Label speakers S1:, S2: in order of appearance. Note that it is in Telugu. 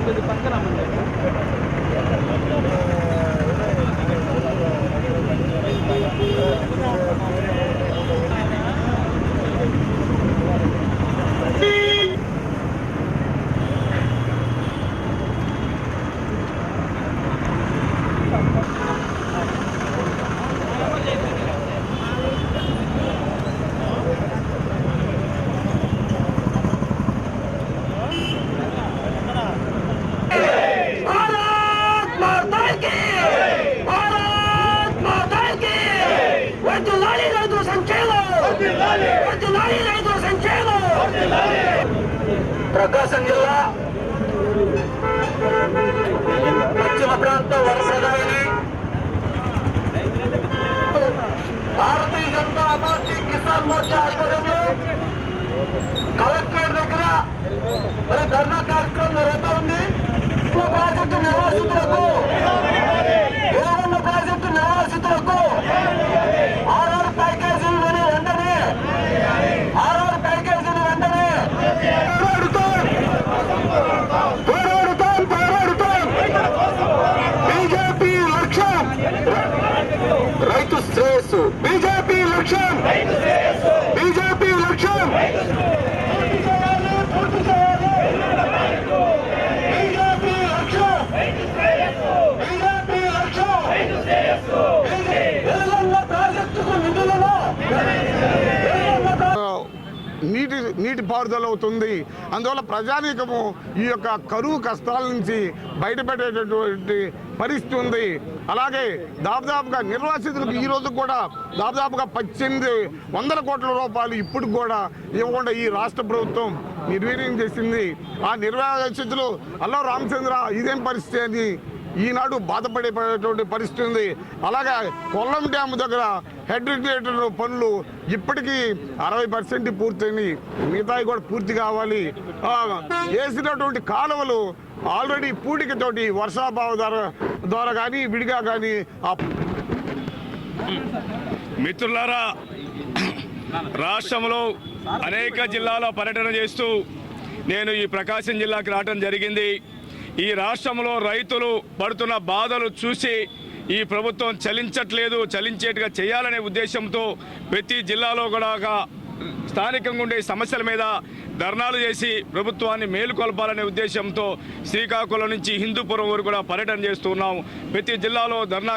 S1: என்பது பக்கம் நம்ம ప్రకాశం జిల్లా పశ్చిమ ప్రాంత వరప్రదాయని భారతీయ జనతా పార్టీ కిసాన్ మోర్చా ఆధ్వర్యంలో కలెక్టర్ దగ్గర మరి ధర్నా కార్యక్రమం జరుగుతూ ఉంది. ప్రాజెక్టు నివాసితులకు రైతు శ్రేయస్సు. బీజేపీ లక్ష్యం. బీజేపీ లక్ష్యం పూర్తి చేయాలి, పూర్తి చేయాలి. బీజేపీ లక్ష్యం బీజేపీ లక్ష్యం వెలుగొండ ప్రాజెక్టుకు నిధులను వెలుగొండ ప్రా-
S2: నీటిపారుదల అవుతుంది అందువల్ల ప్రజానీకము ఈ యొక్క కరువు కష్టాల నుంచి బయటపెట్టేటటువంటి పరిస్థితి ఉంది. అలాగే దాదాపుగా నిర్వాసితులకు ఈ రోజు కూడా దాదాపుగా పద్దెనిమిది వందల కోట్ల రూపాయలు ఇప్పుడు కూడా ఇవ్వకుండా ఈ రాష్ట్ర ప్రభుత్వం నిర్వీర్యం చేసింది. ఆ నిర్వాసితులు అల్లో రామచంద్ర ఇదేం పరిస్థితి అని ఈనాడు బాధపడేటువంటి పరిస్థితి ఉంది. అలాగే కొల్లం డ్యామ్ దగ్గర హెడ్ రెగ్యులేటర్ పనులు ఇప్పటికీ అరవై పర్సెంట్ పూర్తయింది మిగతాయి కూడా పూర్తి కావాలి. వేసినటువంటి కాలువలు ఆల్రెడీ పూడికతోటి వర్షాభావ ద్వారా ద్వారా కానీ విడిగా కానీ
S3: మిత్రులారా రాష్ట్రంలో అనేక జిల్లాల పర్యటన చేస్తూ నేను ఈ ప్రకాశం జిల్లాకి రావడం జరిగింది. ఈ రాష్ట్రంలో రైతులు పడుతున్న బాధలు చూసి ఈ ప్రభుత్వం చలించట్లేదు చలించేట్టుగా చేయాలనే ఉద్దేశంతో ప్రతి జిల్లాలో కూడా ఒక స్థానికంగా ఉండే సమస్యల మీద ధర్నాలు చేసి ప్రభుత్వాన్ని మేలుకొల్పాలనే ఉద్దేశంతో శ్రీకాకుళం నుంచి హిందూపురం వరకు కూడా పర్యటన చేస్తున్నాం ప్రతి జిల్లాలో ధర్నా